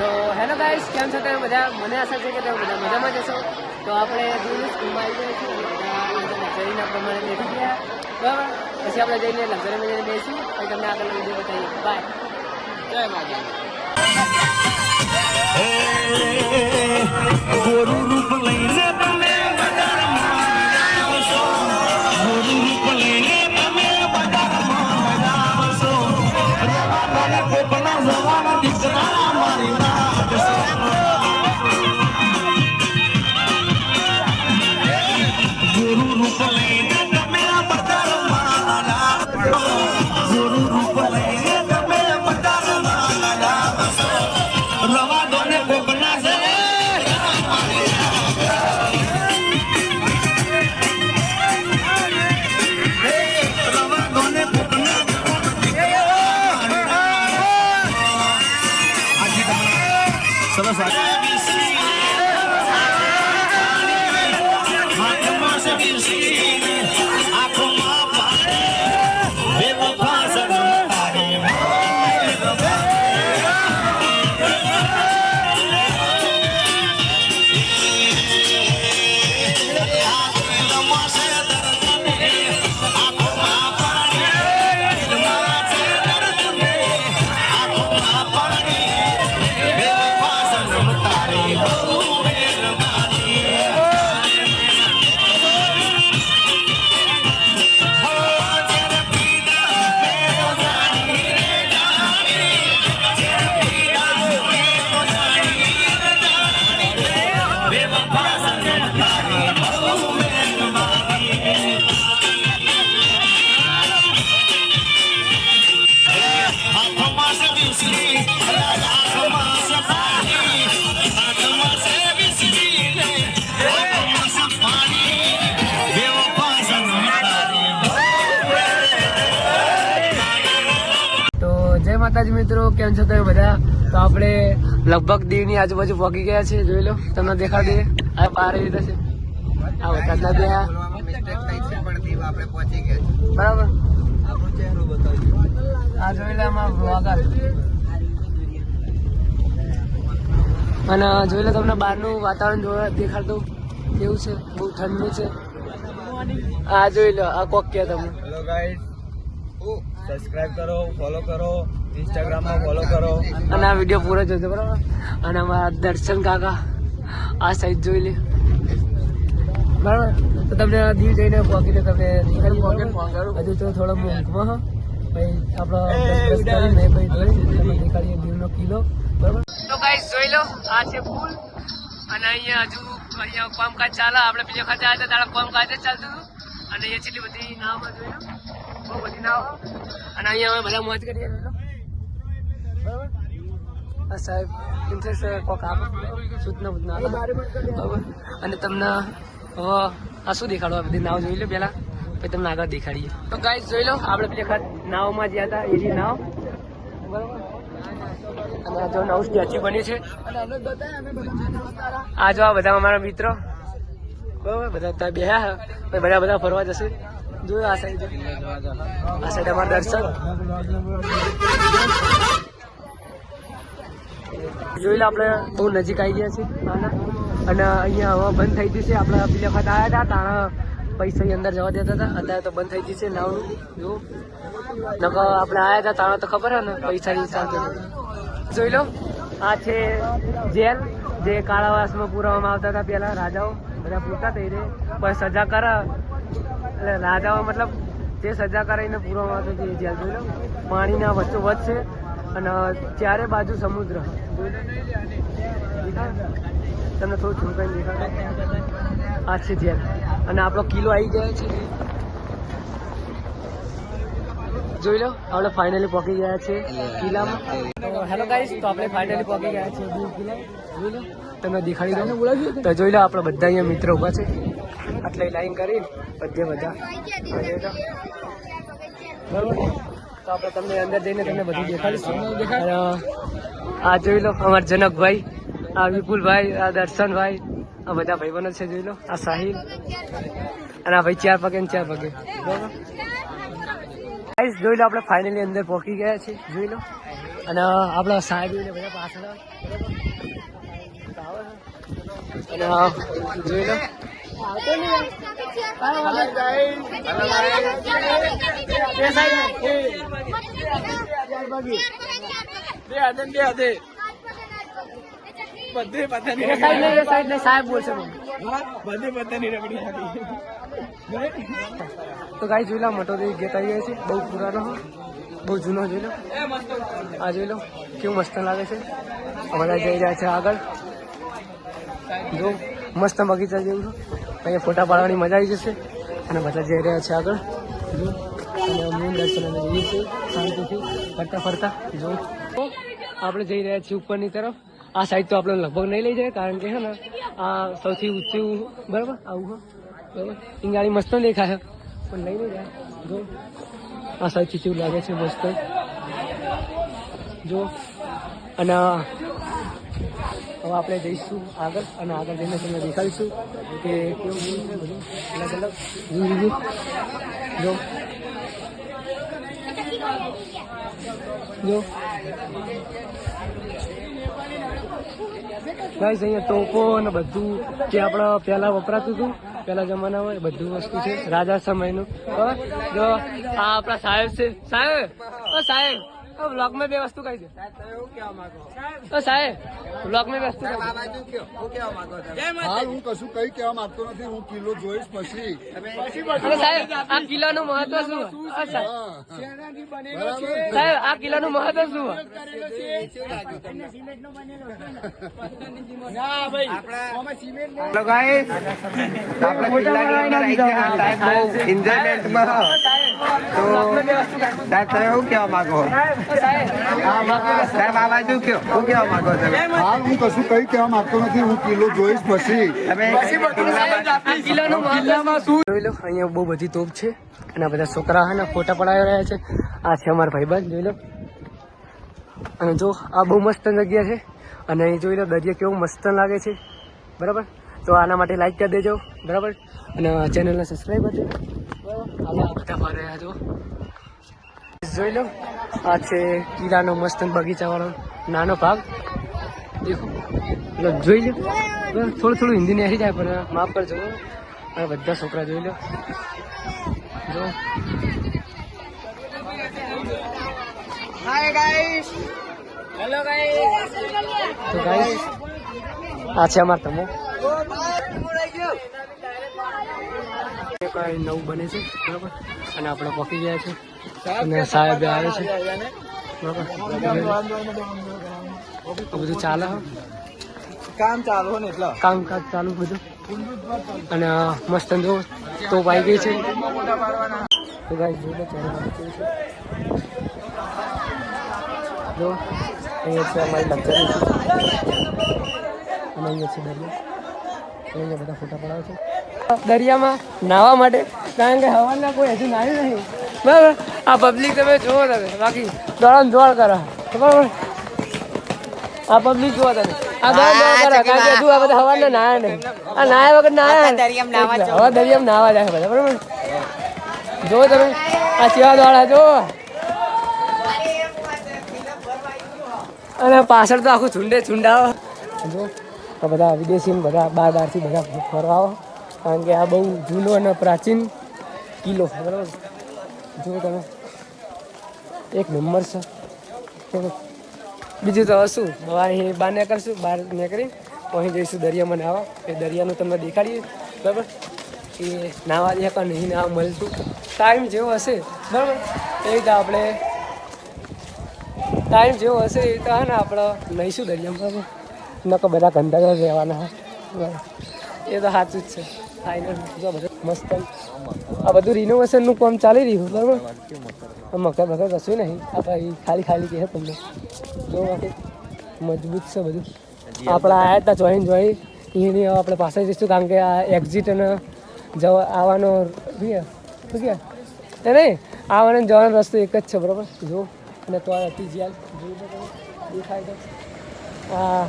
તો hello guys કેમ છો તમે બધા? મને આશા છે કે તમે બધા મજામાં જશો તો આપણે દિવસ સ્કૂલમાં આવી ગયા છીએ. લક્ઝરીના પ્રમાણે બેઠી ગયા. બરાબર? પછી આપણે જઈને લક્ઝરીમાં જઈને બેસી. અને તમને આગળ વીડિયો બતાવીએ. બાય જય માતા ગોરુ રૂપ zaten. Hakkım varsa bir şey. માતાજી મિત્રો, કેમ છો તમે બધા? તો આપણે લગભગ દીવની આજુબાજુ પહોંચી ગયા છે જોઈ લો, તમને દેખાડી દઈએ. આ બહાર એવી રીતે છે. આ વરસાદના આ. બરાબર. આ જોઈ લો અને જોઈ લો તમને બહારનું વાતાવરણ જોવા દેખાડતું. કેવું છે? બહુ ઠંડુ છે. આ જોઈ લો, આ કોક કે તમે હેલો ગાઈસ કરો ફોલો કરો. ઇન્સ્ટાગ્રામમાં ફોલો કરો. અને આ વીડિયો પૂરો જોજો બરાબર? અને અમારા દર્શન કાકા આ સાઈડ જોઈ લે બરાબર? તો તમને આ દીવ જઈને પહોંચીને તમે હજુ તો થોડો હો. પછી આપણો દીવનો કિલ્લો. બરાબર? તો ગાઈસ જોઈ લો આ છે પુલ અને અહીંયા હજુ અહીંયા કામકાજ ચાલે. આપણે બીજા ખાતે આવ્યા હતા ત્યારે કામકાજ જ ચાલતું હતું. અને અહીંયા કેટલી બધી જોઈ લો બહુ બધી નાવ અને અહીંયા અમે બધા મોજ કરીએ સાહેબ. ઇન્ટરેસ્ટ કોક આપો સૂચના અને તમને હવે આ શું દેખાડો આ બધી નાવ જોઈ લો પેલા પછી તમને આગળ દેખાડીએ. તો ગાઈસ જોઈ લો, આપણે પેલી વખત નાવમાં ગયા હતા એની નાવ. બરાબર. અને જો નવું સ્ટેચ્યુ બન્યું છે. આ જો બધા અમારા મિત્રો. બરાબર, બધા ત્યાં બેહ્યા. બધા બધા ફરવા જશે. જોયું આ સાઈડ આ સાઈડ અમારા દર્શન જોઈ લો આપણે બહુ નજીક આવી ગયા છે. આના અને અહીંયા હવા બંધ થઈ ગઈ છે. આપણે પેલી વખત આવ્યા હતા તાણા પૈસા અંદર જવા દેતા હતા. અત્યારે તો બંધ થઈ ગઈ છે નાવનું. જો. નકર આપણે આવ્યા હતા તાણા તો ખબર હે ને, પૈસા હિસાબ જોઈ લો. આ છે જેલ, જે કાળાવાસમાં પુરાવામાં આવતા હતા પેલા રાજાઓ. બધા પૂરતા થઈ રહે પણ સજા કરે. એટલે રાજાઓ મતલબ, જે સજા કરાવીને પૂરવામાં આવતો એ જેલ. જોઈ લો. પાણીના વચ્ચો વચ્ચ છે અને ચારે બાજુ સમુદ્ર. તમને થોડું ઝુમકાઈને દેખાડો. આ છે જેલ. અને આપણો કિલ્લો આવી ગયો છે. જોઈ લો આપણે ફાઇનલી પહોંચી ગયા છે કિલ્લામાં. હેલો ગાઈસ તો આપણે ફાઇનલી પહોંચી ગયા છે દીવ કિલ્લા. જોઈ લો. તમને દેખાડી દઉં. તો જોઈ લો આપણે બધા અહીંયા મિત્રો ઊભા છે. આટલે લાઈન કરી બધે બધા. બરોબર. તો આપણે તમને અંદર જઈને તમને બધું દેખાડીશું. આ જોઈ લો અમારા જનકભાઈ, આ વિપુલભાઈ, આ દર્શનભાઈ, આ બધા ભાઈબંધો છે જોઈ લો, આ સાહિલ, અને આ ભાઈ ચાર પગે ચાર પગે. ગાઈસ જોઈ લો આપણે ફાઇનલી અંદર પહોંચી ગયા છે જોઈ લો. અને આપણા સાહેબ બધા પાછળ અને, જોઈ લો. તો ગાઈ જોઈ લો મોટો ગેટ આવી ગયા છે બહુ પુરાનો બહુ જૂનો જોઈ લો આ જોઈ લો કેવું મસ્ત લાગે છે બધા જઈ રહ્યા છે આગળ જો મસ્ત બગીચા જેવું છે અહીંયા ફોટા પાડવાની મજા આવી જશે. અને બધા જઈ રહ્યા છે આગળ. જો અને મૂન દર્શન અમે જઈએ છીએ. શાંતિથી ફરતા ફરતા જો આપણે જઈ રહ્યા છીએ ઉપરની તરફ. આ સાઈડ તો આપણે લગભગ નહીં લઈ જાય કારણ કે છે ને, આ સૌથી ઊંચું, બરાબર? આવું બરાબર? ઈંગાળી મસ્ત દેખાય. પણ લઈ નહીં જાય જો, આ સાઈડથી કેવું લાગે છે મસ્ત. જો, અને હવે આપણે જઈશું આગળ અને આગળ જઈને તમને દેખાડીશું કે કેવું બધું. અલગ અલગ. review. જો જો ગાઈસ અહીંયા તોપો અને બધું જે આપણે પહેલાં વપરાતું હતું, પહેલા જમાનામાં, એ બધું વસ્તુ છે. રાજા સમયનું? જો આ આપણા સાહેબ છે. સાહેબ! ઓ સાહેબ ઓ બ્લોગમાં બે વસ્તુ કહી દે. તો સાહેબ બ્લોગમાં બે વસ્તુ હા હું કશું કઈ કહેવા માંગતો નથી હું કિલ્લો જોઈશ પછી. સાહેબ આ કિલ્લાનું મહત્વ શું? સાહેબ. આ આ કિલ્લાનું મહત્વ શું? આપણે કિલ્લાની અંદર આવી ગયા સાહેબ બહુ એન્જોયમેન્ટમાં તો સાહેબ તમે શું કહેવા માંગો? સાહેબ આ બાજુ કયો શું કહેવા માંગો તમે હાલ હું કશું કઈ કહેવા માંગતો નથી. હું કિલ્લો જોઈશ પછી. તમે જોઈ લો અહીંયા બહુ બધી તોપ છે અને આ બધા છોકરા છે ને ફોટા પડાવી રહ્યા છે. આ છે અમારા ભાઈબંધ જોઈ લો. અને જો આ બહુ મસ્ત જગ્યા છે. અને અહીં જોઈ લો દરિયા કેવો મસ્ત લાગે છે. બરાબર? તો આના માટે લાઈક કરી દેજો. બરાબર? અને ચેનલને સબસ્ક્રાઈબ કરજો. બધા ફરી રહ્યા છો જોઈ લો આ છે કિલ્લાનો મસ્ત બગીચાવાળો નાનો ભાગ. દેખો એટલે જોઈ લો. થોડું થોડું હિન્દી ને આવી જાય પણ માફ કરજો અને બધા છોકરા જોઈ લો. જો તો ગાઈસ આ છે અમાર તમો. કઈ નવું બને છે બરાબર? અને આપણે પકી ગયા છે. અને સાહેબ આવે છે. બરાબર? બધું ચાલે કામ ચાલુ ને એટલે? કામકાજ ચાલુ બધું. અને મસ્ત જો તો આવી ગઈ છે. તો જો અહીંયા અમારી લક્ઝરી. અને અહીંયા છે દરિયો. અહીંયા બધા ફોટા પડાવે છે. દરિયામાં નાહવા માટે કારણ કે હવાના કોઈ હજુ નાહ્યું નહીં. બરાબર? આ પબ્લિક તમે જુઓ તમે બાકી દોડ દોડ કરે. બરાબર? આ પબ્લિક જુઓ તમે. આ દોડ દોડ કરે કારણ કે હજુ આ બધા હવાના નાહ્યા નહીં. આ નાહ્યા વગર નાહ્યા હવે દરિયામાં નાહવા જાય બધા બરાબર? જો તમે. આ સેવા દોડા જો અને પાછળ તો આખું ઝુંડે ઝુંડાવો. જો આ બધા વિદેશી બધા બાર બારથી બધા ફરવા આવો કારણ કે આ બહુ જૂનો અને પ્રાચીન કિલ્લો બરાબર? જુઓ તમે એક નંબર છે. બીજું તો શું? બહાર બહાર નીકળશું, બહાર નીકળી અહીં જઈશું દરિયામાં નાહવા એ દરિયાનું તમને દેખાડીએ, બરાબર? કે નાહવા દે પણ નહીં નાહવા મળતું. ટાઈમ જેવો હશે, બરાબર? એ રીતે આપણે ટાઈમ જેવો હશે એ રીતે ને, આપણે લઈશું દરિયામાં, બરાબર? નકો બધા ગંદા રહેવાના. એ તો સાચું જ છે. મસ્ત આ બધું રિનોવેશનનું કામ ચાલી રહ્યું બરાબર? મકર બકર કશું નહીં. આ ભાઈ ખાલી ખાલી કહે તમને. જો બાકી મજબૂત છે બધું. આપણે આવ્યા હતા જોઈન જોઈ એની આપણે પાસે જઈશું કારણ કે આ એક્ઝિટ અને જવા આવવાનો શું કે એ નહીં આવવાનો જવાનો રસ્તો એક જ છે બરાબર? જો. અને તો હતી જ્યાં. જોયું દેખાય તો. આ